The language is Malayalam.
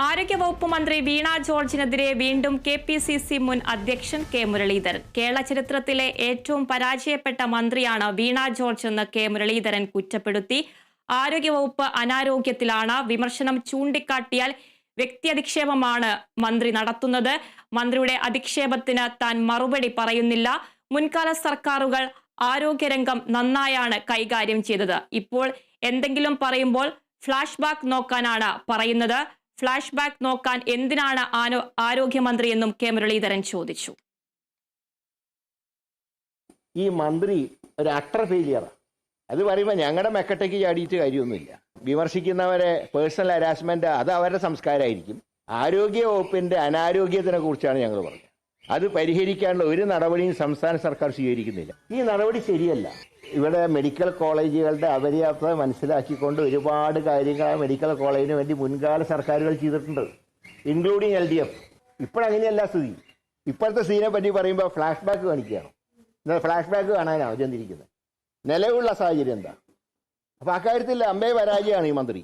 ആരോഗ്യവകുപ്പ് മന്ത്രി വീണ ജോർജിനെതിരെ വീണ്ടും കെ പി സി സി മുൻ അധ്യക്ഷൻ കെ മുരളീധരൻ. കേരള ചരിത്രത്തിലെ ഏറ്റവും പരാജയപ്പെട്ട മന്ത്രിയാണ് വീണ ജോർജ് എന്ന് കെ മുരളീധരൻ കുറ്റപ്പെടുത്തി. ആരോഗ്യവകുപ്പ് അനാരോഗ്യത്തിലാണ് വിമർശനം ചൂണ്ടിക്കാട്ടിയാൽ വ്യക്തി അധിക്ഷേപമാണ് മന്ത്രി നടത്തുന്നത്. മന്ത്രിയുടെ അധിക്ഷേപത്തിന് താൻ മറുപടി പറയുന്നില്ല. മുൻകാല സർക്കാരുകൾ ആരോഗ്യരംഗം നന്നായാണ് കൈകാര്യം ചെയ്തത്. ഇപ്പോൾ എന്തെങ്കിലും പറയുമ്പോൾ ഫ്ലാഷ് ബാക്ക് നോക്കാനാണ് പറയുന്നത്. ഫ്ലാഷ് ബാക്ക് നോക്കാൻ എന്തിനാണ് ആരോഗ്യമന്ത്രി എന്നും കെ മുരളീധരൻ ചോദിച്ചു. ഈ മന്ത്രി ഒരു അട്ടർ ഫെയിലിയറാണ് അത് പറയുമ്പോൾ ഞങ്ങളുടെ മെക്കട്ടയ്ക്ക് ചാടിയിട്ട് കാര്യമൊന്നുമില്ല. വിമർശിക്കുന്നവരെ പേഴ്സണൽ ഹരാസ്മെന്റ് അത് അവരുടെ സംസ്കാരമായിരിക്കും ആരോഗ്യ വകുപ്പിന്റെ അനാരോഗ്യത്തിനെ കുറിച്ചാണ് ഞങ്ങൾ പറഞ്ഞത്. അത് പരിഹരിക്കാനുള്ള ഒരു നടപടിയും സംസ്ഥാന സർക്കാർ സ്വീകരിക്കുന്നില്ല. ഈ നടപടി ശരിയല്ല. ഇവിടെ മെഡിക്കൽ കോളേജുകളുടെ അപര്യാപ്തത മനസ്സിലാക്കിക്കൊണ്ട് ഒരുപാട് കാര്യങ്ങൾ ആ മെഡിക്കൽ കോളേജിന് വേണ്ടി മുൻകാല സർക്കാരുകൾ ചെയ്തിട്ടുണ്ട് ഇൻക്ലൂഡിങ് എൽ ഡി എഫ് ഇപ്പോഴങ്ങനെയല്ല സ്ഥിതി. ഇപ്പോഴത്തെ സീനെ പറ്റി പറയുമ്പോൾ ഫ്ലാഷ് ബാക്ക് കാണിക്കുകയാണ്. എന്നാൽ ഫ്ലാഷ് ബാക്ക് കാണാനാണ് ചെന്നിരിക്കുന്നത് നിലവിലുള്ള സാഹചര്യം എന്താ? അപ്പൊ അക്കാര്യത്തിൽ അമ്പേ പരാജയമാണ് ഈ മന്ത്രി.